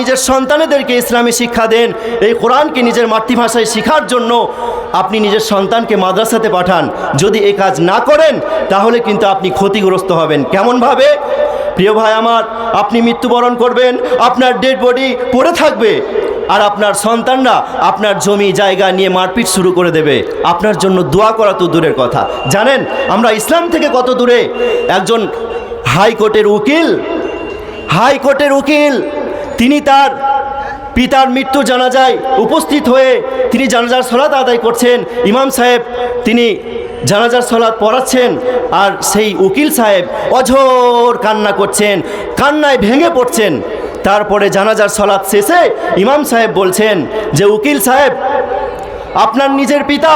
নিজের সন্তানেদেরকে ইসলামী শিক্ষা দেন। এই কোরআনকে নিজের মাতৃভাষায় শেখার জন্য আপনি নিজের সন্তানকে মাদ্রাসাতে পাঠান। যদি এই কাজ না করেন, তাহলে কিন্তু আপনি ক্ষতিগ্রস্ত হবেন। কেমনভাবে? প্রিয় ভাই আমার, আপনি মৃত্যুবরণ করবেন, আপনার ডেড বডি পড়ে থাকবে, আর আপনার সন্তানরা আপনার জমি, জায়গা নিয়ে মারপিট শুরু করে দেবে। আপনার জন্য দোয়া করা তো দূরের কথা। জানেন, আমরা ইসলাম থেকে কত দূরে? একজন হাইকোর্টের উকিল হাইকোর্টের উকিল। তিনি তার পিতার মৃত্যু জানাজায় উপস্থিত হয়ে তিনি জানাজার সলাত আদায় করছেন। ইমাম সাহেব, তিনি জানাজার সলাৎ পড়াচ্ছেন আর সেই উকিল সাহেব অঝোর কান্না করছেন, কান্নায় ভেঙে পড়ছেন। তারপরে জানাজার সলাৎ শেষে ইমাম সাহেব বলছেন যে, উকিল সাহেব, আপনার নিজের পিতা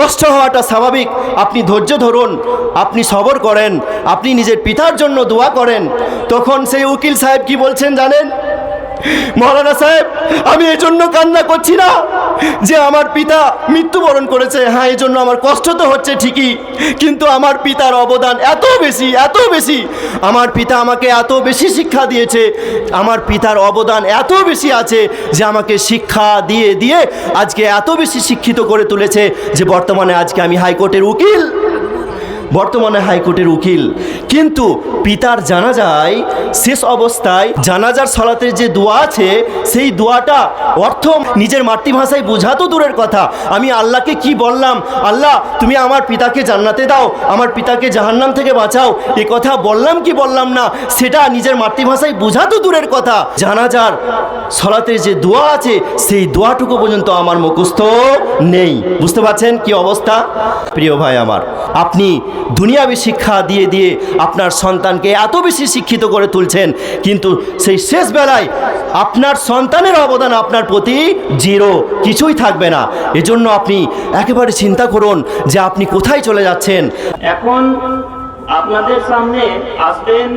কষ্ট হওয়াটা স্বাভাবিক। আপনি ধৈর্য ধরুন, আপনি সবর করেন, আপনি নিজের পিতার জন্য দোয়া করেন। তখন সেই উকিল সাহেব কি বলছেন জানেন? মহারানা সাহেব, আমি এই জন্য কান্না করছি না যে আমার পিতা মৃত্যুবরণ করেছে। হ্যাঁ এই জন্য আমার কষ্ট তো হচ্ছে ঠিকই, কিন্তু আমার পিতার অবদান এত বেশি এত বেশি। আমার পিতা আমাকে এত বেশি শিক্ষা দিয়েছে, আমার পিতার অবদান এত বেশি আছে যে আমাকে শিক্ষা দিয়ে দিয়ে আজকে এত বেশি শিক্ষিত করে তুলেছে যে বর্তমানে আজকে আমি হাইকোর্টের উকিল। বর্তমানে হাইকোর্টের উকিল। কিন্তু পিতার জানাজায় শেষ অবস্থায় জানাজার সলাতের যে দোয়া আছে, সেই দোয়াটা অর্থ নিজের মাতৃভাষায় বোঝা তো দূরের কথা। আমি আল্লাহকে কি বললাম? আল্লাহ, তুমি আমার পিতাকে জান্নাতে দাও, আমার পিতাকে জাহান্নাম থেকে বাঁচাও। এ কথা বললাম কি বললাম না, সেটা নিজের মাতৃভাষায় বোঝা তো দূরের কথা। জানাজার সলাতের যে দোয়া আছে, সেই দোয়াটুকু পর্যন্ত আমার মুখস্থ নেই। বুঝতে পারছেন কি অবস্থা? প্রিয় ভাই আমার, আপনি দুনিয়াবি শিক্ষা দিয়ে দিয়ে আপনার সন্তানকে এত বেশি শিক্ষিত করে তুলছেন, কিন্তু সেই শেষ বেলায় আপনার সন্তানের অবদান আপনার প্রতি জিরো, কিছুই থাকবে না। এজন্য আপনি একেবারে চিন্তা করুন যে আপনি কোথায় চলে যাচ্ছেন। এখন আপনাদের সামনে আসবেন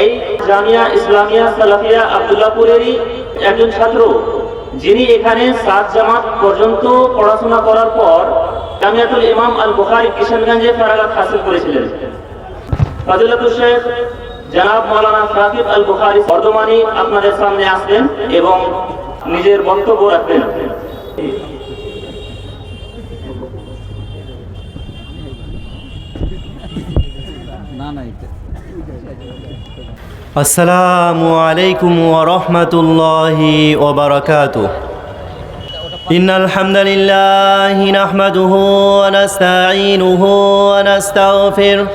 এই জামিয়া ইসলামিয়া সালাফিয়া আবদুল্লাপুরেরই একজন ছাত্র, যিনি এখানে সাত জামাত পর্যন্ত পড়াশোনা করার পর জামিয়াতুল ইমাম আল বুখারি কিশনগঞ্জে ফেরাগাত হাসিল করেছিলেন। ফাজিলাতুল শেখ, জনাব মাওলানা সাকিব আল বুখারি বর্ধমানি আপনাদের সামনে আসবেন এবং নিজের বক্তব্য রাখবেন। আসসালামু আলাইকুম ওরহমতুল্লাহি ওবরাকাতু إن الحمد لله نحمده ونستعينه ونستغفره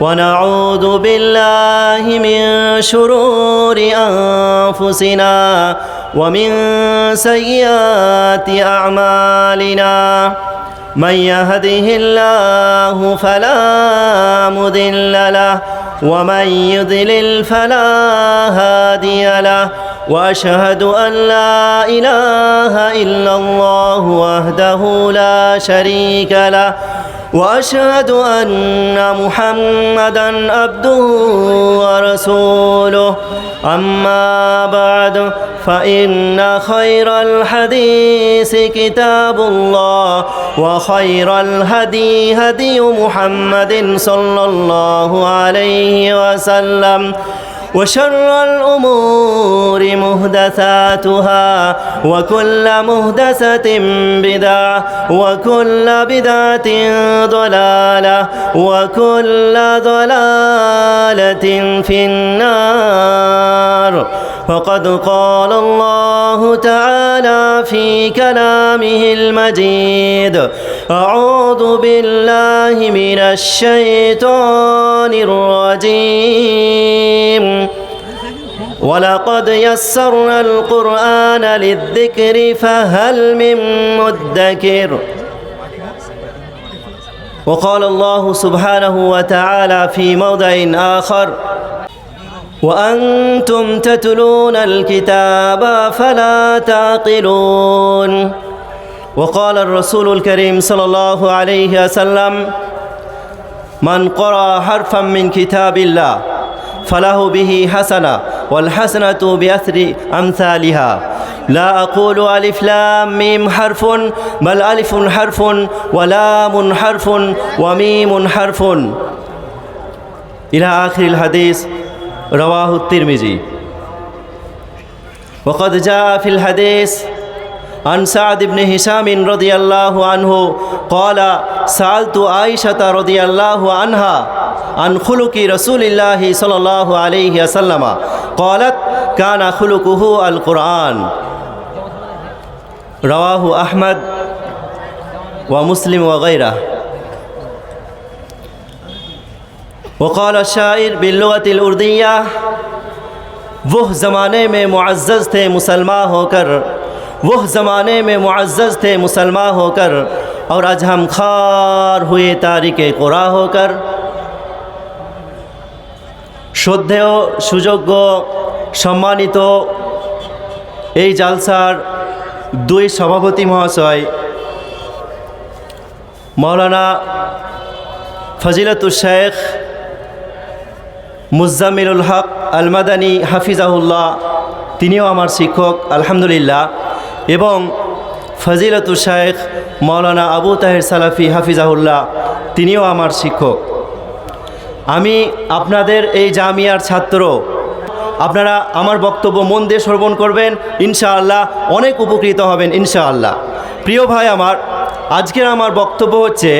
ونعوذ بالله من شرور أنفسنا ومن سيئات أعمالنا. من يهده الله فلا مضل له ومن يضلل فلا هادي له وأشهد أن لا إله إلا الله وحده لا شريك له. وأشهد أن محمدا عبده ورسوله. أما بعد فإن خير الحديث كتاب الله وخير الهدي هدي محمد صلى الله عليه وسلم. وشر الأمور مهدثاتها وكل مهدثة بدعة وكل بدعة ضلالة وكل ضلالة في النار. فقد قال الله تعالى في كلامه المجيد أعوذ بالله من الشيطان الرجيم. ولقد يسرنا القرآن للذكر فهل من مدكر؟ وقال الله سبحانه وتعالى في موضع آخر وأنتم تتلون الكتاب فلا تعقلون. وقال الرسول الكريم صلى الله عليه وسلم من قرأ حرفا من كتاب الله فله به حسنة والحسنة بأثر أمثالها لا أقول ألف لام ميم حرف بل ألف حرف ولام حرف وميم حرف إلى آخر الحديث رواه الترمذي وقد جاء في الحديث عن سعد بن هشام رضي الله عنه قال سألت عائشة رضي الله عنها عن خلق رسول الله صلى الله عليه وسلم. قالت كان خلقه القرآن. رواه أحمد ومسلم وغيره. وقال الشاعر باللغة الأردية وہ زمانے میں معزز تھے مسلمان ہو کر वो ज़माने में मुआज़्ज़ थे मुसलमान होकर और आज हम खार हुए तारिक কোরা होकर শ্রদ্ধেয় সুযোগ্য সম্মানিত এই জালসার দুই সভাপতি মহাশয় মৌলানা ফজিলতুল শেখ মুজাম্মিলুল হক আলমাদানী হাফিজাহুল্লাহ তিনিও আমার শিক্ষক আলহামদুলিল্লাহ এবং ফজিলতুল শেখ মৌলানা আবু তাহের সালাফি হাফিজাহুল্লাহ তিনিও আমার শিক্ষক আমি আপনাদের এই জামিয়ার ছাত্র আপনারা আমার বক্তব্য মন দিয়ে শ্রবণ করবেন ইনশাআল্লাহ অনেক উপকৃত হবেন ইনশাআল্লাহ প্রিয় ভাই আমার আজকের আমার বক্তব্য হচ্ছে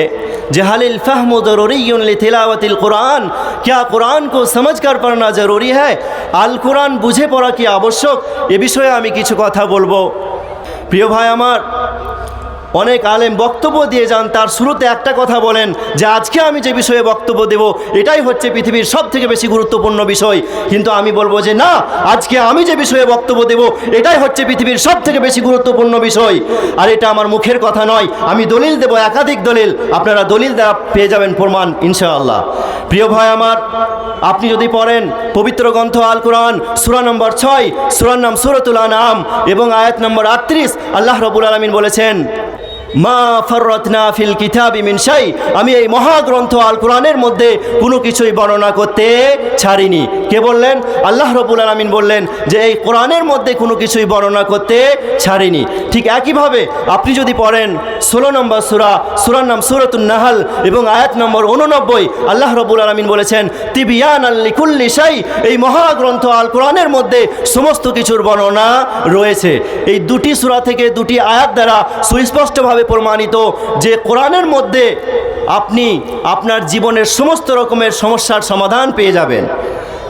যে হালিল ফাহম জরুরি তিলাওয়াতিল কোরআন क्या কোরআন को समझ कर पढ़ना ज़रूरी है আল কোরআন বুঝে পড়া কি আবশ্যক এ বিষয়ে আমি কিছু কথা বলবো প্রিয় ভাই আমার অনেক আলেম বক্তব্য দিয়ে যান, তার শুরুতে একটা কথা বলেন যে আজকে আমি যে বিষয়ে বক্তব্য দেব, এটাই হচ্ছে পৃথিবীর সব থেকে বেশি গুরুত্বপূর্ণ বিষয়। কিন্তু আমি বলব যে না, আজকে আমি যে বিষয়ে বক্তব্য দেব, এটাই হচ্ছে পৃথিবীর সব থেকে বেশি গুরুত্বপূর্ণ বিষয়। আর এটা আমার মুখের কথা নয়, আমি দলিল দেব, একাধিক দলিল। আপনারা দলিল দ্বারা পেয়ে যাবেন প্রমাণ, ইনশাআল্লাহ। প্রিয় ভাই আমার, আপনি যদি পড়েন পবিত্র গ্রন্থ আল কোরআন সুরা নম্বর ছয়, সুরার নাম সুরতুল আনাম এবং আয়াত নম্বর আটত্রিশ, আল্লাহ রবুল আলমিন বলেছেন মা ফিল আমি এই মহাগ্রন্থ আল কোরআনের মধ্যে কোনো কিছুই বর্ণনা করতে ছাড়িনি। কে বললেন? আল্লাহ রবুল আলমিন বললেন যে এই কোরআনের মধ্যে কোনো কিছুই বর্ণনা করতে ছাড়িনি। ঠিক একইভাবে আপনি যদি পড়েন ষোলো নম্বর সুরা, সুরার নাম সুরতুল নাহাল এবং আয়াত নম্বর উননব্বই আল্লাহ রবুল আলমিন বলেছেন তিবিয়ান আল্লিকুল্লি শাই এই মহাগ্রন্থ আল কোরআনের মধ্যে সমস্ত কিছুর বর্ণনা রয়েছে। এই দুটি সুরা থেকে দুটি আয়াত দ্বারা সুস্পষ্টভাবে প্রমাণিত যে কোরআনের মধ্যে আপনি আপনার জীবনের সমস্ত রকমের সমস্যার সমাধান পেয়ে যাবেন।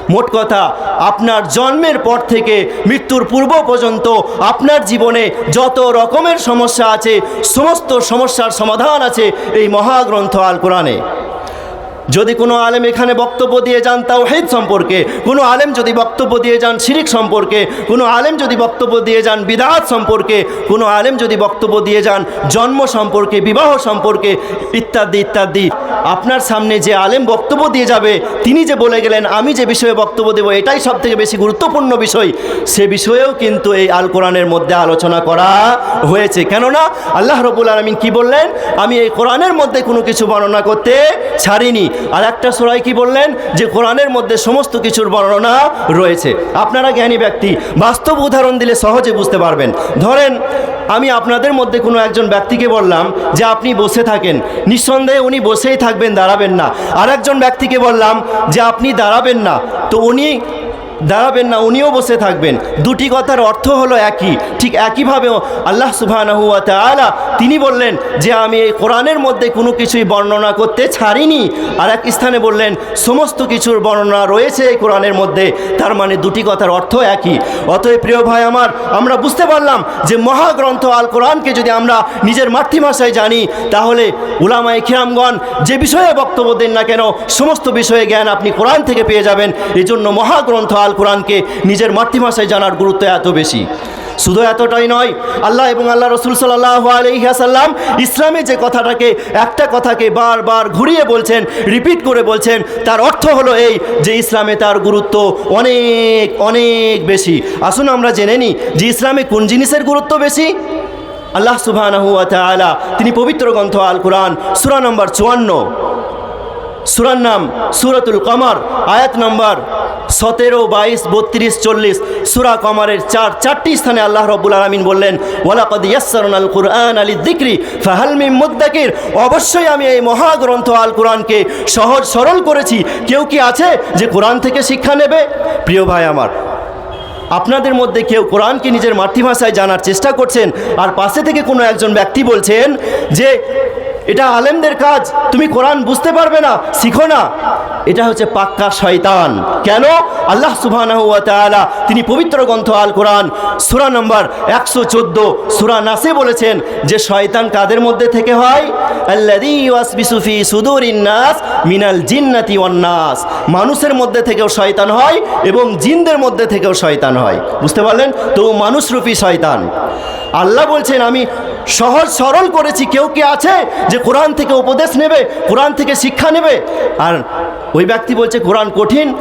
মোট কথা, আপনার জন্মের পর থেকে মৃত্যুর পূর্ব পর্যন্ত আপনার জীবনে যত রকমের সমস্যা আছে, সমস্ত সমস্যার সমাধান আছে এই মহাগ্রন্থ আল কোরআনে যদি কোনো আলেম এখানে বক্তব্য দিয়ে যান তাও হেদ সম্পর্কে, কোনো আলেম যদি বক্তব্য দিয়ে যান শিরিক সম্পর্কে, কোনো আলেম যদি বক্তব্য দিয়ে যান বিদাত সম্পর্কে, কোনো আলেম যদি বক্তব্য দিয়ে যান জন্ম সম্পর্কে, বিবাহ সম্পর্কে, ইত্যাদি ইত্যাদি। আপনার সামনে যে আলেম বক্তব্য দিয়ে যাবে, তিনি যে বলে গেলেন, আমি যে বিষয়ে বক্তব্য দেবো, এটাই সব থেকে বেশি গুরুত্বপূর্ণ বিষয়। সে বিষয়েও কিন্তু এই আল কোরআনের মধ্যে আলোচনা করা হয়েছে। কেননা আল্লাহ রবুল আলমিন কি বললেন? আমি এই কোরআনের মধ্যে কোনো কিছু বর্ণনা করতে ছাড়িনি। আর একটা সোরাই কি বললেন? যে কোরআনের মধ্যে সমস্ত কিছুর বর্ণনা রয়েছে। আপনারা জ্ঞানী ব্যক্তি, বাস্তব উদাহরণ দিলে সহজে বুঝতে পারবেন। ধরেন, আমি আপনাদের মধ্যে কোনো একজন ব্যক্তিকে বললাম যে আপনি বসে থাকেন। নিঃসন্দেহে উনি বসেই থাকবেন, দাঁড়াবেন না। আর একজন ব্যক্তিকে বললাম যে আপনি দাঁড়াবেন না। তো উনি দাঁড়াবেন না, উনিও বসে থাকবেন। দুটি কথার অর্থ হলো একই। ঠিক একইভাবেও আল্লাহ সুবহানাহু ওয়া তাআলা তিনি বললেন যে, আমি এই কোরআনের মধ্যে কোনো কিছুই বর্ণনা করতে ছাড়িনি। আর এক স্থানে বললেন, সমস্ত কিছুর বর্ণনা রয়েছে এই কোরআনের মধ্যে। তার মানে দুটি কথার অর্থ একই। অতএব প্রিয় ভাই আমার, আমরা বুঝতে পারলাম যে, মহাগ্রন্থ আল কোরআনকে যদি আমরা নিজের মাতৃভাষায় জানি, তাহলে উলামায়ে খিরামগণ যে বিষয়ে বক্তব্য দেন না কেন, সমস্ত বিষয়ে জ্ঞান আপনি কোরআন থেকে পেয়ে যাবেন। এই জন্য মহাগ্রন্থ আল কোরআনকে নিজের মাতৃভাষায় জানার গুরুত্ব এত বেশি। শুধু এতটাই নয়, আল্লাহ এবং আল্লাহ রসুল সাল্লাহ আলহিহাসাল্লাম ইসলামে যে কথাটাকে, একটা কথাকে বারবার ঘুরিয়ে বলছেন, রিপিট করে বলছেন, তার অর্থ হলো এই যে ইসলামে তার গুরুত্ব অনেক অনেক বেশি। আসুন আমরা জেনে নিই যে ইসলামে কোন জিনিসের গুরুত্ব বেশি? আল্লাহ তাআলা তিনি পবিত্র গ্রন্থ আল কোরআন, সুরা নম্বর চুয়ান্ন। সুরার নাম সুরাতুল কমর, আয়াত নম্বর সতেরো, বাইশ, বত্রিশ, চল্লিশ সুরা কমরের চার, চারটি স্থানে আল্লাহ রব্বুল আলমিন বললেন, ওয়ালাকদ ইয়াসসারুন আল কুরআন আলী দিক্রি ফাহালমি মুদ্দাকির অবশ্যই আমি এই মহাগ্রন্থ আল কোরআনকে সহজ, সরল করেছি। কেউ কি আছে যে কোরআন থেকে শিক্ষা নেবে? প্রিয় ভাই আমার, আপনাদের মধ্যে কেউ কোরআনকে নিজের মাতৃভাষায় জানার চেষ্টা করছেন, আর পাশে থেকে কোনো একজন ব্যক্তি বলছেন যে এটা আলেমদের কাজ। তুমি কোরআন বুঝতে পারবে না, শিখো না। এটা হচ্ছে পাক্কা শয়তান। কেন? আল্লাহ ওয়া তিনি পবিত্র গ্রন্থ আল কোরআন, সূরা নম্বর একশো চোদ্দ, সূরা নাসে বলেছেন যে শয়তান কাদের মধ্যে থেকে হয়? মিনাল জিন্নাতি ওয়ান নাস। মানুষের মধ্যে থেকেও শয়তান হয় এবং জিনদের মধ্যে থেকেও শয়তান হয়। বুঝতে পারলেন? তো মানুষরূপী শয়তান। আল্লাহ বলছেন, আমি সহজ সরল করেছি। কেউ কি আছে যে কোরআন থেকে উপদেশ নেবে, কোরআন থেকে শিক্ষা নেবে? আর ওই ব্যক্তি বলছে, কোরআন কঠিন।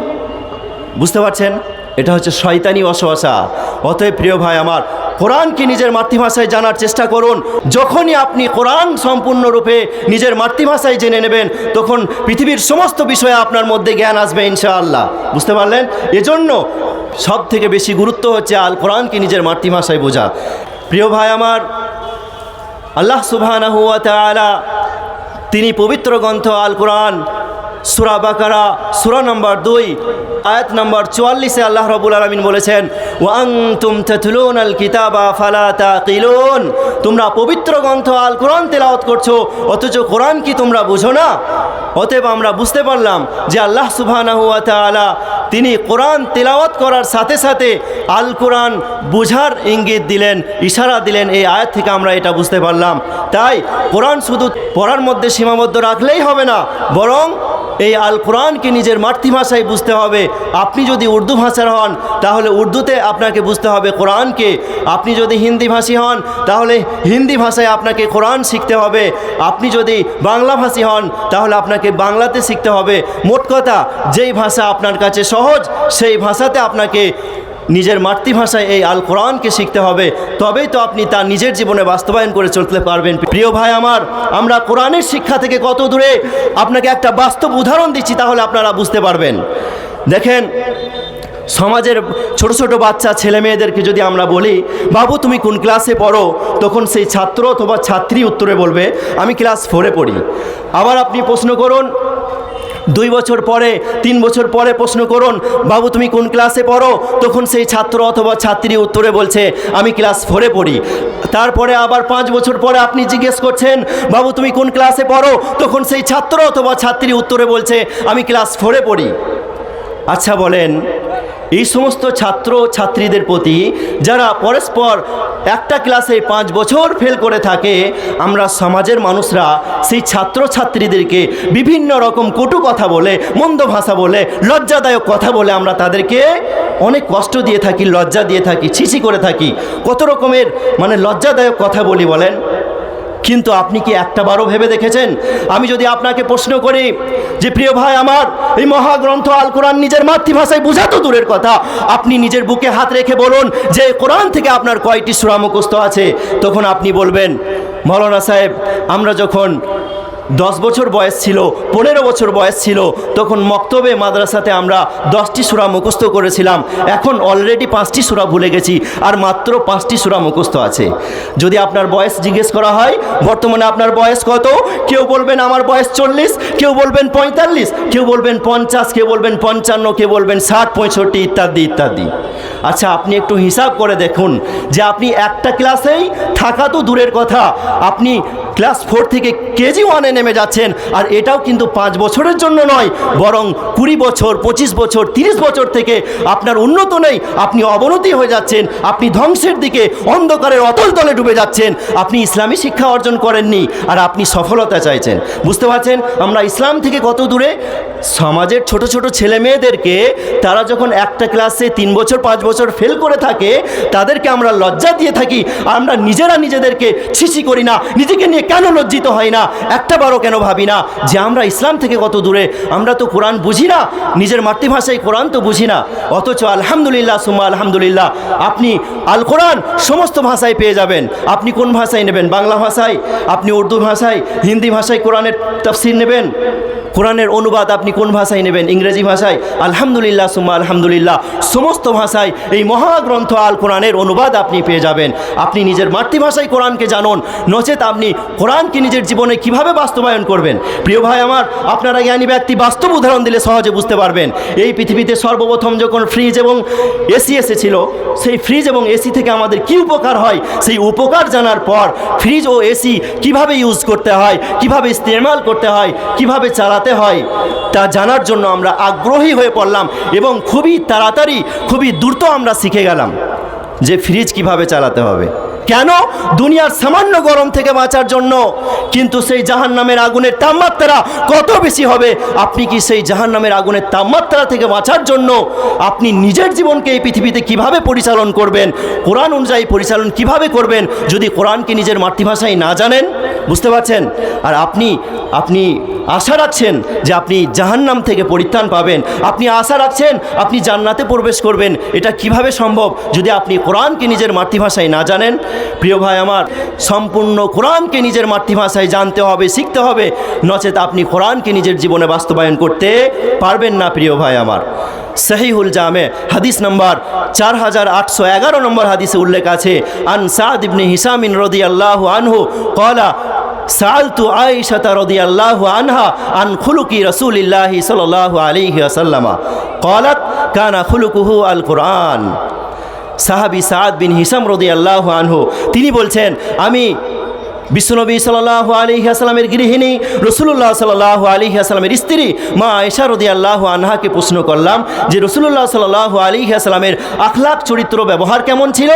বুঝতে পারছেন? এটা হচ্ছে শয়তানি অসহসা। অতএব প্রিয় ভাই আমার, কোরআনকে নিজের মাতৃভাষায় জানার চেষ্টা করুন। যখনই আপনি কোরআন সম্পূর্ণরূপে নিজের মাতৃভাষায় জেনে নেবেন, তখন পৃথিবীর সমস্ত বিষয়ে আপনার মধ্যে জ্ঞান আসবে ইনশাআল্লাহ। বুঝতে পারলেন? এজন্য সব থেকে বেশি গুরুত্ব হচ্ছে, আল কোরআনকে নিজের মাতৃভাষায় বোঝা। প্রিয় ভাই আমার, আল্লাহ সুবহানাহু ওয়া তাআলা তিনি পবিত্র গ্রন্থ আল কোরআন সুরা বাকারা, সুরা নম্বর দুই, আয়াত নম্বর চুয়াল্লিশে আল্লাহ রবুল আলমিন বলেছেন, ওয়াং তুম তেতুলুন আল কিতাবা ফালা তাকিলুন। তোমরা পবিত্র গ্রন্থ আল কোরআন তেলাওয়াত করছ, অথচ কোরআন কি তোমরা বুঝো না? অতএব আমরা বুঝতে পারলাম যে আল্লাহ তাআলা তিনি কোরআন তেলাওয়াত করার সাথে সাথে আল কোরআন বুঝার ইঙ্গিত দিলেন, ইশারা দিলেন, এই আয়াত থেকে আমরা এটা বুঝতে পারলাম। তাই কোরআন শুধু পড়ার মধ্যে সীমাবদ্ধ রাখলেই হবে না, বরং এই আল কোরআনকে নিজের মাতৃভাষায় বুঝতে হবে। আপনি যদি উর্দু ভাষার হন, তাহলে উর্দুতে আপনাকে বুঝতে হবে কোরআনকে। আপনি যদি হিন্দি ভাষী হন, তাহলে হিন্দি ভাষায় আপনাকে কোরআন শিখতে হবে। আপনি যদি বাংলা ভাষী হন, তাহলে আপনাকে বাংলাতে শিখতে হবে। মোট কথা, যেই ভাষা আপনার কাছে সহজ, সেই ভাষাতে আপনাকে নিজের মাতৃভাষায় এই আল কোরআনকে শিখতে হবে, তবেই তো আপনি তার নিজের জীবনে বাস্তবায়ন করে চলতে পারবেন। প্রিয় ভাই আমার, আমরা কোরআনের শিক্ষা থেকে কত দূরে আপনাকে একটা বাস্তব উদাহরণ দিচ্ছি, তাহলে আপনারা বুঝতে পারবেন। দেখেন, সমাজের ছোট ছোট বাচ্চা, ছেলে মেয়েদেরকে যদি আমরা বলি, বাবু, তুমি কোন ক্লাসে পড়ো? তখন সেই ছাত্র অথবা ছাত্রী উত্তরে বলবে, আমি ক্লাস ফোরে পড়ি। আবার আপনি প্রশ্ন করুন দুই বছর পরে, তিন বছর পরে প্রশ্ন করুন, বাবু, তুমি কোন ক্লাসে পড়ো? তখন সেই ছাত্র অথবা ছাত্রী উত্তরে বলছে, আমি ক্লাস ফোরে পড়ি। তারপরে আবার পাঁচ বছর পরে আপনি জিজ্ঞেস করছেন, বাবু, তুমি কোন ক্লাসে পড়ো? তখন সেই ছাত্র অথবা ছাত্রী উত্তরে বলছে, আমি ক্লাস ফোরে পড়ি। আচ্ছা বলেন এই সমস্ত ছাত্র ছাত্রীদের প্রতি যারা পরস্পর একটা ক্লাসে পাঁচ বছর ফেল করে থাকে, আমরা সমাজের মানুষরা সেই ছাত্র ছাত্রীদেরকে বিভিন্ন রকম কটু কথা বলে, মন্দ ভাষা বলে, লজ্জাদায়ক কথা বলে আমরা তাদেরকে অনেক কষ্ট দিয়ে থাকি, লজ্জা দিয়ে থাকি, ছিছি করে থাকি। কত রকমের মানে লজ্জাদায়ক কথা বলি বলেন? কিন্তু আপনি কি একটাবারও ভেবে দেখেছেন? আমি যদি আপনাকে প্রশ্ন করি যে, প্রিয় ভাই, আমার এই মহাগ্রন্থ আল কোরআন নিজের মাতৃভাষায় বোঝা তো দূরের কথা। আপনি নিজের বুকে হাত রেখে বলুন যে, কোরআন থেকে আপনার কয়টি সুরা মুখস্থ আছে? তখন আপনি বলবেন, মৌলানা সাহেব, আমরা যখন দশ বছর বয়স ছিল, পনেরো বছর বয়স ছিল, তখন মক্তবে মাদ্রাসাতে আমরা দশটি সুরা মুখস্থ করেছিলাম। এখন অলরেডি পাঁচটি সুরা ভুলে গেছি, আর মাত্র পাঁচটি সুরা মুখস্থ আছে। যদি আপনার বয়স জিজ্ঞেস করা হয়, বর্তমানে আপনার বয়স কত? কেউ বলবেন আমার বয়স চল্লিশ, কেউ বলবেন পঁয়তাল্লিশ, কেউ বলবেন পঞ্চাশ, কেউ বলবেন পঞ্চান্ন, কেউ বলবেন ষাট, পঁয়ষট্টি, ইত্যাদি ইত্যাদি। আচ্ছা আপনি একটু হিসাব করে দেখুন যে আপনি একটা ক্লাসেই থাকা তো দূরের কথা। আপনি ক্লাস ফোর থেকে কেজি ওয়ানে নেমে যাচ্ছেন। আর এটাও কিন্তু পাঁচ বছরের জন্য নয়, বরং কুড়ি বছর, পঁচিশ বছর, তিরিশ বছর থেকে আপনার উন্নত নেই, আপনি অবনতি হয়ে যাচ্ছেন, আপনি ধ্বংসের দিকে অন্ধকারের অতল তলে ডুবে যাচ্ছেন, আপনি ইসলামী শিক্ষা অর্জন করেননি, আর আপনি সফলতা চাইছেন। বুঝতে পারছেন? আমরা ইসলাম থেকে কত দূরে? সমাজের ছোট ছোট ছেলে মেয়েদেরকে তারা যখন একটা ক্লাসে তিন বছর, পাঁচ বছর ফেল করে থাকে, তাদেরকে আমরা লজ্জা দিয়ে থাকি, আমরা নিজেরা নিজেদেরকে ছিছি করি না, নিজেকে নিয়ে কেন লজ্জিত হয় না? একটা বারও কেন ভাবি না যে আমরা ইসলাম থেকে কত দূরে? আমরা তো কোরআন বুঝি না। নিজের মাতৃভাষায় কোরআন তো বুঝি না। অথচ আলহামদুলিল্লাহ, সুম্মা আলহামদুলিল্লাহ, আপনি আল কোরআন সমস্ত ভাষায় পেয়ে যাবেন। আপনি কোন ভাষায় নেবেন? বাংলা ভাষায়? আপনি উর্দু ভাষায়? হিন্দি ভাষায় কোরআনের তফসির নেবেন? কোরআনের অনুবাদ আপনি কোন ভাষায় নেবেন? ইংরেজি ভাষায়? আলহামদুলিল্লাহ, সুম্মা আলহামদুলিল্লাহ, সমস্ত ভাষায় এই মহাগ্রন্থ আল কোরআনের অনুবাদ আপনি পেয়ে যাবেন। আপনি নিজের মাতৃভাষায় কোরআনকে জানুন। নচেত আপনি কোরআনকে নিজের জীবনে কীভাবে বাস্তবায়ন করবেন? প্রিয় ভাই আমার, আপনারা জ্ঞানী ব্যক্তি বাস্তব উদাহরণ দিলে সহজে বুঝতে পারবেন। এই পৃথিবীতে সর্বপ্রথম যখন ফ্রিজ এবং এসি এসেছিল, সেই ফ্রিজ এবং এসি থেকে আমাদের কি উপকার হয়? সেই উপকার জানার পর ফ্রিজ ও এসি কীভাবে ইউজ করতে হয়? কীভাবে ইস্তেমাল করতে হয়? কীভাবে চালাতে হয়? তা জানার জন্য আমরা আগ্রহী হয়ে পড়লাম এবং খুবই তাড়াতাড়ি, খুবই দ্রুত আমরা শিখে গেলাম যে ফ্রিজ কীভাবে চালাতে হবে। কেন? দুনিয়ার সামান্য গরম থেকে বাঁচার জন্য। কিন্তু সেই জাহান নামের আগুনের তাপমাত্রা কত বেশি হবে? আপনি কি সেই জাহান নামের আগুনের তাপমাত্রা থেকে বাঁচার জন্য আপনি নিজের জীবনকে এই পৃথিবীতে কীভাবে পরিচালন করবেন? কোরআন অনুযায়ী পরিচালন কীভাবে করবেন? যদি কোরআনকে নিজের মাতৃভাষায় না জানেন বুঝতে পারছেন? আর আপনি আপনি আশা রাখছেন যে আপনি জাহান্নাম থেকে পরিত্রাণ পাবেন। আপনি আশা রাখছেন আপনি জান্নাতে প্রবেশ করবেন। এটা কীভাবে সম্ভব? যদি আপনি কোরআনকে নিজের মাতৃভাষায় না জানেন, প্রিয় ভাই আমার, সম্পূর্ণ কোরআনকে নিজের মাতৃভাষায় জানতে হবে, শিখতে হবে। নচেত আপনি কোরআনকে নিজের জীবনে বাস্তবায়ন করতে পারবেন না, প্রিয় ভাই আমার। সহিহুল জামে, হাদিস নম্বর চার হাজার আটশো এগারো নম্বর হাদিসে উল্লেখ আছে, আন সাদ ইবনে হিসামিন রদি আল্লাহ আনহু কলা সালতু আয়েশা রাদিয়াল্লাহু আনহা আন খুলুকি রাসূলিল্লাহি সাল্লাল্লাহু আলাইহি ওয়াসাল্লামা قالت كان خلقه القرآن সাহাবি সাদ বিন হিসাম রাদিয়াল্লাহু আনহু তিনি বলছেন আমি বিশ্বনবী সাল্লাহ আলী আসসালামের গৃহিণী রসুল্লাহ সাল্লাহ আলী আসসালামের স্ত্রী মা আয়সা রদি আল্লাহ আনহাকে প্রশ্ন করলাম যে রসুল্লাহ সাল্লাহ আলী আসসালামের আখলাক চরিত্র ব্যবহার কেমন ছিল?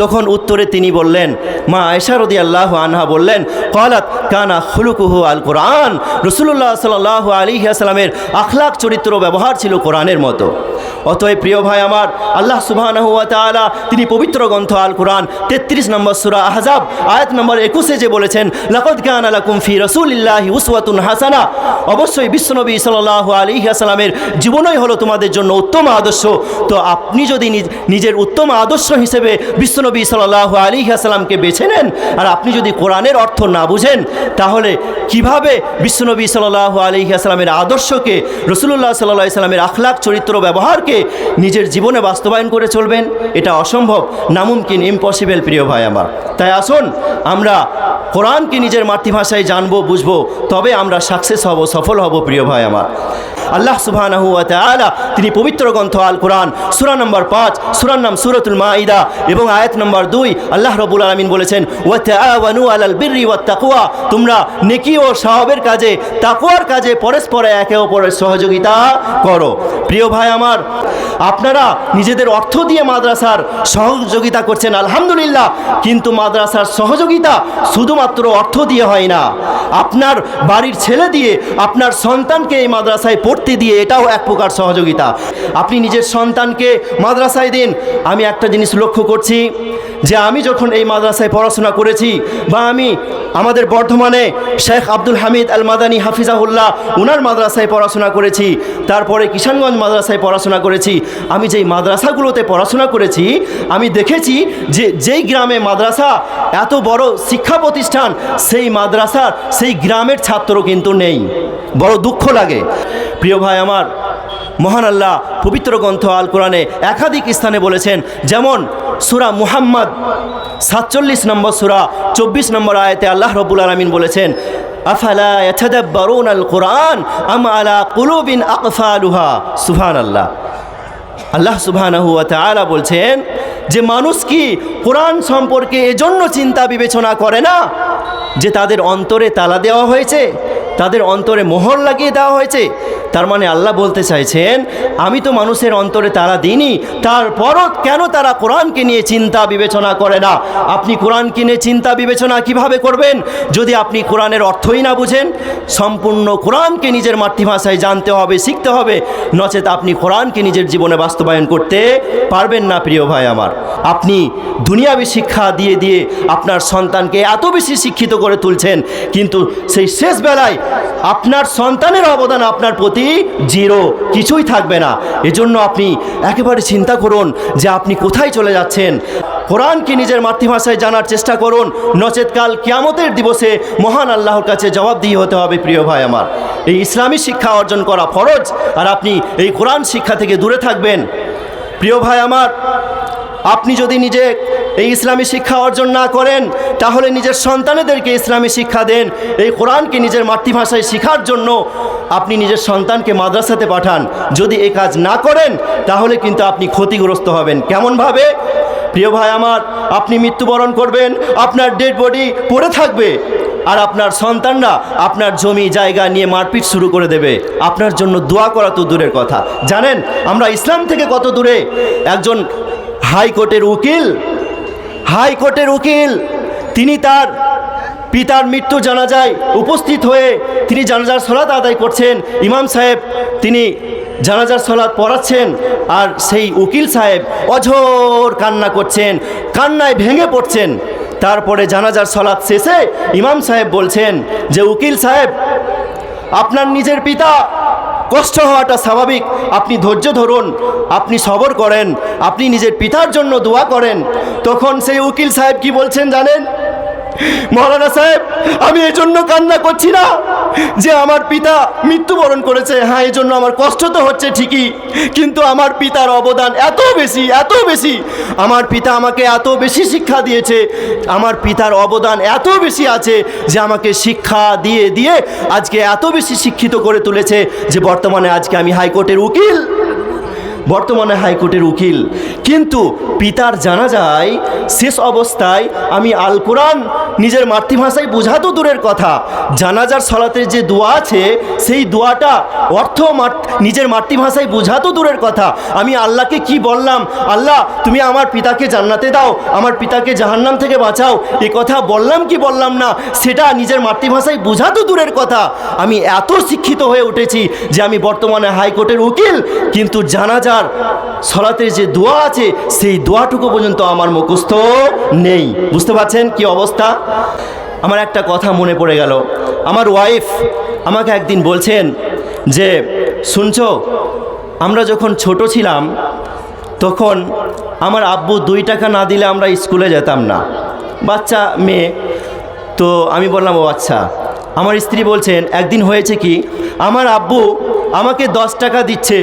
তখন উত্তরে তিনি বললেন, মা আয়সা রদি আল্লাহ আনহা বললেন, কলাত কানা খুলুকুহু আল কোরআন। রসুল্লাহ সাল্লাহ আলী আসসালামের আখলাক চরিত্র ব্যবহার ছিল কোরআনের মতো। অতএব প্রিয় ভাই আমার, আল্লাহ ওয়া তিনি পবিত্র গ্রন্থ আল কোরআন তেত্রিশ নম্বর সুরা আহজাব, আয়াত নম্বর একুশে যে বলেছেন, লাকাদ কানা লাকুম ফি রাসূলিল্লাহি উসওয়াতুন হাসানা। অবশ্যই বিশ্বনবী সাল্লাল্লাহু আলাইহি ওয়াসাল্লামের জীবনই হলো তোমাদের জন্য উত্তম আদর্শ। তো আপনি যদি নিজ- নিজের উত্তম আদর্শ হিসেবে বিশ্বনবী সাল্লাল্লাহু আলাইহি ওয়াসাল্লামকে বেছে নেন, আর আপনি যদি কোরআনের অর্থ না বুঝেন, তাহলে কীভাবে বিশ্বনবী সাল্লাল্লাহু আলাইহি ওয়াসাল্লামের আদর্শকে রসুল্লাহ সাল্লাহ সাল্লামের আখলাক চরিত্র, ব্যবহারকে নিজের জীবনে বাস্তবায়ন করে চলবেন? এটা অসম্ভব, নামুমকিন ইম্পসিবল প্রিয় ভাই আমার। তাই আসুন, আমরা কোরআনকে নিজের মাতৃভাষায় জানব, বুঝব, তবে আমরা সাকসেস হব, সফল হব, প্রিয় ভাই আমার। আল্লাহ সুবহানাহু তিনি পবিত্র গ্রন্থ আল কোরআন, সূরা নম্বর পাঁচ, সূরার নাম সূরাতুল মাঈদা এবং আয়াত নম্বর দুই আল্লাহ রবুল আলমিন বলেছেন, ওয়া তাআওয়ানু আলাল বিররি ওয়াত তোমরা নেকি ও সওয়াবের কাজে তাকওয়ার কাজে পরস্পরে একে অপরের সহযোগিতা করো। প্রিয় ভাই আমার আপনারা নিজেদের অর্থ দিয়ে মাদ্রাসার সহযোগিতা করছেন, আলহামদুলিল্লাহ। কিন্তু মাদ্রাসার সহযোগিতা শুধুমাত্র অর্থ দিয়ে হয় না। আপনার বাড়ির ছেলে দিয়ে, আপনার সন্তানকে এই মাদ্রাসায় পড়তে দিয়ে এটাও এক প্রকার সহযোগিতা। আপনি নিজের সন্তানকে মাদ্রাসায় দিন। আমি একটা জিনিস লক্ষ্য করছি যে আমি যখন এই মাদ্রাসায় পড়াশোনা করেছি বা আমি আমাদের বর্ধমানে শেখ আব্দুল হামিদ আল মাদানী হাফিজাহুল্লাহ, উনার মাদ্রাসায় পড়াশোনা করেছি, তারপরে কিষানগঞ্জ মাদ্রাসায় পড়াশোনা করেছি আমি যেই মাদ্রাসাগুলোতে পড়াশোনা করেছি, আমি দেখেছি যে যেই গ্রামে মাদ্রাসা এত বড় শিক্ষা প্রতিষ্ঠান, সেই মাদ্রাসার, সেই গ্রামের ছাত্র কিন্তু নেই। বড় দুঃখ লাগে। প্রিয় ভাই আমার, মহান আল্লাহ পবিত্র গ্রন্থ আল কোরআনে একাধিক স্থানে বলেছেন, যেমন সুরা মুহাম্মদ, সাতচল্লিশ নম্বর সুরা, চব্বিশ নম্বর আয়তে আল্লাহ রবুল আলমিন বলেছেন, আফালা আল কোরআন আম আলা কুলুবিন আকফালুহা? সুবহান আল্লাহ আল্লাহ সুবহানাহু ওয়া তাআলা বলছেন, যে মানুষ কি কোরআন সম্পর্কে এজন্য চিন্তা বিবেচনা করে না? যে তাদের অন্তরে তালা দেওয়া হয়েছে? তাদের অন্তরে মোহর লাগিয়ে দেওয়া হয়েছে। তার মানে আল্লাহ বলতে চাইছেন, আমি তো মানুষের অন্তরে তারা দিইনি, তারপরও কেন তারা কোরআনকে নিয়ে চিন্তা বিবেচনা করে না? আপনি কোরআনকে নিয়ে চিন্তা বিবেচনা কীভাবে করবেন? যদি আপনি কোরআনের অর্থই না বুঝেন, সম্পূর্ণ কোরআনকে নিজের মাতৃভাষায় জানতে হবে, শিখতে হবে, নচেত আপনি কোরআনকে নিজের জীবনে বাস্তবায়ন করতে পারবেন না, প্রিয় ভাই আমার। আপনি দুনিয়াবী শিক্ষা দিয়ে দিয়ে আপনার সন্তানকে এত বেশি শিক্ষিত করে তুলছেন, কিন্তু সেই শেষ বেলায় আপনার সন্তানের অবদান আপনার প্রতি জিরো, কিছুই থাকবে না। এজন্য আপনি একেবারে চিন্তা করুন যে আপনি কোথায় চলে যাচ্ছেন। কোরআনকে নিজের মাতৃভাষায় জানার চেষ্টা করুন। নচেত কাল কিয়ামতের দিবসে মহান আল্লাহর কাছে জবাব দিয়ে হতে হবে, প্রিয় ভাই আমার। এই ইসলামী শিক্ষা অর্জন করা ফরজ, আর আপনি এই কোরআন শিক্ষা থেকে দূরে থাকবেন। প্রিয় ভাই আমার আপনি যদি নিজে এই ইসলামী শিক্ষা অর্জন না করেন, তাহলে নিজের সন্তানেদেরকে ইসলামী শিক্ষা দেন। এই কোরআনকে নিজের মাতৃভাষায় শেখার জন্য আপনি নিজের সন্তানকে মাদ্রাসাতে পাঠান। যদি এ কাজ না করেন, তাহলে কিন্তু আপনি ক্ষতিগ্রস্ত হবেন। কেমনভাবে? প্রিয় ভাই আমার, আপনি মৃত্যুবরণ করবেন, আপনার ডেড বডি পড়ে থাকবে, আর আপনার সন্তানরা আপনার জমি, জায়গা নিয়ে মারপিট শুরু করে দেবে। আপনার জন্য দোয়া করা তো দূরের কথা। জানেন, আমরা ইসলাম থেকে কত দূরে? একজন হাইকোর্টের উকিল হাইকোর্টের উকিল, তিনি তার পিতার মৃত্যু জানাজায় উপস্থিত হয়ে তিনি জানাজার সলাত আদায় করছেন। ইমাম সাহেব, তিনি জানাজার সলাৎ পড়াচ্ছেন আর সেই উকিল সাহেব অঝোর কান্না করছেন, কান্নায় ভেঙে পড়ছেন। তারপরে জানাজার সলাৎ শেষে ইমাম সাহেব বলছেন যে, উকিল সাহেব, আপনার নিজের পিতা কষ্ট হওয়াটা স্বাভাবিক। আপনি ধৈর্য ধরুন, আপনি সবর করেন, আপনি নিজের পিতার জন্য দোয়া করেন। তখন সেই উকিল সাহেব কি বলছেন জানেন? মৌলানা সাহেব, আমি এই জন্য কান্না করছি না যে আমার পিতা মৃত্যুবরণ করেছে। হ্যাঁ এই জন্য আমার কষ্ট তো হচ্ছে ঠিকই, কিন্তু আমার পিতার অবদান এত বেশি এত বেশি। আমার পিতা আমাকে এত বেশি শিক্ষা দিয়েছে, আমার পিতার অবদান এত বেশি আছে যে আমাকে শিক্ষা দিয়ে দিয়ে আজকে এত বেশি শিক্ষিত করে তুলেছে যে বর্তমানে আজকে আমি হাইকোর্টের উকিল। বর্তমানে হাইকোর্টের উকিল। কিন্তু পিতার জানা যায় শেষ অবস্থায় আমি আল কোরআন নিজের মাতৃভাষায় বোঝা তো দূরের কথা। জানাজার সলাতের যে দোয়া আছে, সেই দোয়াটা অর্থ নিজের মাতৃভাষায় বোঝা তো দূরের কথা। আমি আল্লাহকে কি বললাম? আল্লাহ, তুমি আমার পিতাকে জান্নাতে দাও, আমার পিতাকে জাহান্নাম থেকে বাঁচাও। এ কথা বললাম কি বললাম না, সেটা নিজের মাতৃভাষায় বোঝা তো দূরের কথা। আমি এত শিক্ষিত হয়ে উঠেছি যে আমি বর্তমানে হাইকোর্টের উকিল, কিন্তু জানাজার সলাতের যে দোয়া আছে, সেই দোয়াটুকু পর্যন্ত আমার মুখস্থ নেই। বুঝতে পারছেন কি অবস্থা? আমার একটা কথা মনে পড়ে গেল। আমার ওয়াইফ আমাকে একদিন বলছেন যে, শুনছো, আমরা যখন ছোট ছিলাম, তখন আমার আব্বু দুই টাকা না দিলে আমরা স্কুলে যেতাম না। বাচ্চা মেয়ে। তো আমি বললাম, ও আচ্ছা। আমার স্ত্রী বলছেন, একদিন হয়েছে কি, আমার আব্বু আমাকে দশ টাকা দিচ্ছে।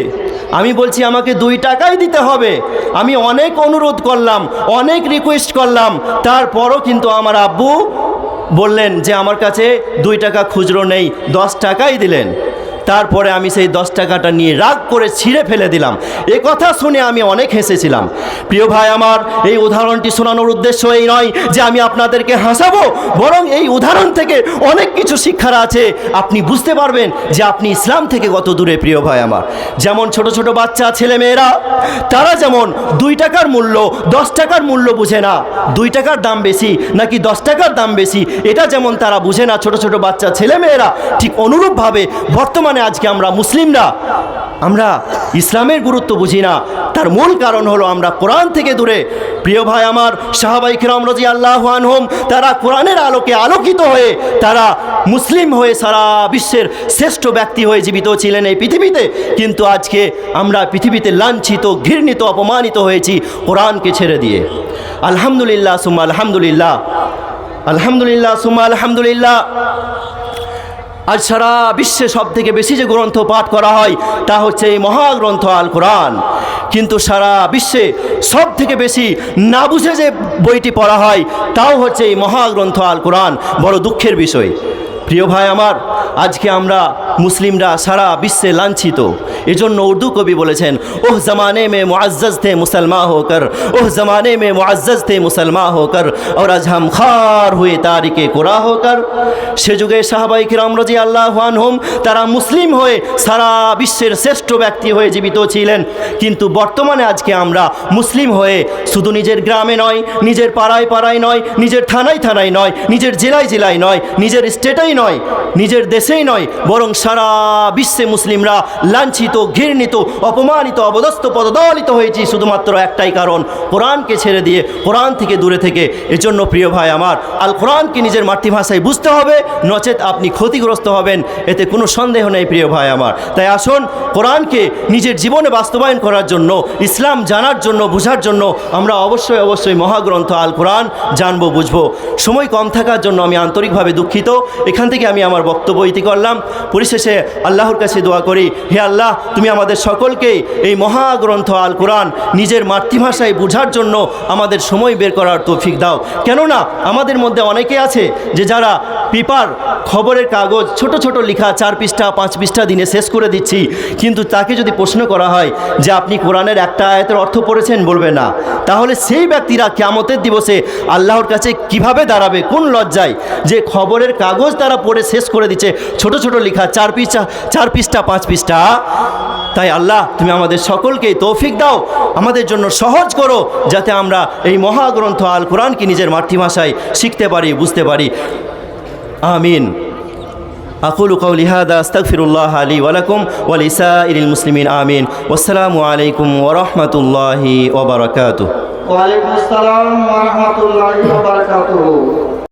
আমি বলছি, আমাকে দুই টাকাই দিতে হবে। আমি অনেক অনুরোধ করলাম, অনেক রিকোয়েস্ট করলাম। তারপরও কিন্তু আমার আব্বু বললেন যে, আমার কাছে দুই টাকা খুচরো নেই, দশ টাকাই দিলেন। তারপরে আমি সেই দশ টাকাটা নিয়ে রাগ করে ছিঁড়ে ফেলে দিলাম। এ কথা শুনে আমি অনেক হেসেছিলাম। প্রিয় ভাই আমার, এই উদাহরণটি শোনানোর উদ্দেশ্য এই নয় যে আমি আপনাদেরকে হাসাবো, বরং এই উদাহরণ থেকে অনেক কিছু শিক্ষার আছে। আপনি বুঝতে পারবেন যে আপনি ইসলাম থেকে কত দূরে, প্রিয় ভাই আমার। যেমন ছোট ছোট বাচ্চা, ছেলে মেয়েরা, তারা যেমন দুই টাকার মূল্য, দশ টাকার মূল্য বুঝে না, দুই টাকার দাম বেশি নাকি দশ টাকার দাম বেশি, এটা যেমন তারা বুঝে না, ছোট ছোট বাচ্চা, ছেলে মেয়েরা, ঠিক অনুরূপভাবে বর্তমানে আজকে আমরা মুসলিমরা। আমরা ইসলামের গুরুত্ব বুঝি না। তার মূল কারণ হলো আমরা কোরআন থেকে দূরে। প্রিয় ভাই আমার, সাহাবাই কিরাম রাজি আল্লাহ আনহম, তারা কোরআনের আলোকে আলোকিত হয়ে, তারা মুসলিম হয়ে সারা বিশ্বের শ্রেষ্ঠ ব্যক্তি হয়ে জীবিত ছিলেন এই পৃথিবীতে। কিন্তু আজকে আমরা পৃথিবীতে লাঞ্ছিত, ঘৃণিত, অপমানিত হয়েছি কোরআনকে ছেড়ে দিয়ে। আলহামদুলিল্লাহ, সুম্মা আলহামদুলিল্লাহ। আলহামদুলিল্লাহ, সুম্মা আলহামদুলিল্লাহ। আজ সারা বিশ্বে সব থেকে বেশি যে গ্রন্থ পাঠ করা হয়, তা হচ্ছে এই মহাগ্রন্থ আল কোরআন কিন্তু সারা বিশ্বে সব থেকে বেশি না বুঝে যে বইটি পড়া হয়, তাও হচ্ছে এই মহাগ্রন্থ আল কোরআন বড় দুঃখের বিষয়। প্রিয় ভাই আমার, আজকে আমরা মুসলিমরা সারা বিশ্বে লাঞ্ছিত। এজন্য উর্দু কবি বলেছেন, ওহ জমানে মে মুআজ্জাজ থে মুসলমান হোকর, ওহ জমানে মে মুআজ্জাজ থে মুসলমান হোকর আর আজ হাম খার হুয়ে তারিকে কোরা হোকর। সে যুগে সাহাবাই কিরামরা যে আল্লাহ আনহুম, তারা মুসলিম হয়ে সারা বিশ্বের শ্রেষ্ঠ ব্যক্তি হয়ে জীবিত ছিলেন। কিন্তু বর্তমানে আজকে আমরা মুসলিম হয়ে শুধু নিজের গ্রামে নয়, নিজের পাড়ায় পাড়ায় নয়, নিজের থানায় থানায় নয়, নিজের জেলায় জেলায় নয়, নিজের স্টেটেই নয়, নিজের দেশেই নয়, বরং সারা বিশ্বে মুসলিমরা লাঞ্ছিত, ঘৃণিত, অপমানিত অবদস্ত পদদলিত হয়েছি শুধুমাত্র একটাই কারণ, কোরআনকে ছেড়ে দিয়ে কোরআন থেকে দূরে থেকে। এজন্য প্রিয় ভাই আমার, আল কোরআনকে নিজের মাতৃভাষায় বুঝতে হবে, নচেত আপনি ক্ষতিগ্রস্ত হবেন, এতে কোনো সন্দেহ নেই প্রিয় ভাই আমার। তাই আসুন, কোরআনকে নিজের জীবনে বাস্তবায়ন করার জন্য, ইসলাম জানার জন্য, বোঝার জন্য আমরা অবশ্যই অবশ্যই মহাগ্রন্থ আল কোরআন জানব, বুঝব। সময় কম থাকার জন্য আমি আন্তরিকভাবে দুঃখিত। এখান থেকে আমি আমার বক্তব্য ইতি করলাম। পরিশেষে পরিশেষে আল্লাহর কাছে দোয়া করি, হে আল্লাহ, তুমি আমাদের সকলকে এই মহাগ্রন্থ আল কোরআন নিজের মাতৃভাষায় বোঝার জন্য আমাদের সময় বের করার তৌফিক দাও। কেননা, আমাদের মধ্যে অনেকে আছে যে যারা পেপার, খবরের কাগজ, ছোট ছোট লেখা, চার পৃষ্ঠা, পাঁচ পৃষ্ঠা দিনে শেষ করে দিচ্ছি। কিন্তু তাকে যদি প্রশ্ন করা হয় যে আপনি কোরআনের একটা আয়াতের অর্থ পড়েছেন, বলবে না। তাহলে সেই ব্যক্তিরা কেমতের দিবসে আল্লাহর কাছে কীভাবে দাঁড়াবে, কোন লজ্জায়? যে খবরের কাগজ তারা পড়ে শেষ করে দিচ্ছে, ছোট ছোট লেখা চার পৃষ্ঠা চার পৃষ্ঠা পাঁচ পৃষ্ঠা তাই আল্লাহ তুমি আমাদের সকলকে তৌফিক দাও আমাদের জন্য সহজ করো যাতে আমরা এই মহাগ্রন্থ আল কোরআনকে নিজের মাতৃভাষায় শিখতে পারি বুঝতে পারি আমিন أقول قولي هذا أستغفر الله لي ولكم ولسائر المسلمين آمين والسلام عليكم ورحمة الله وبركاته ওয়ালাইকুম আসসালাম ওয়া রাহমাতুল্লাহি ওয়া বারাকাতুহু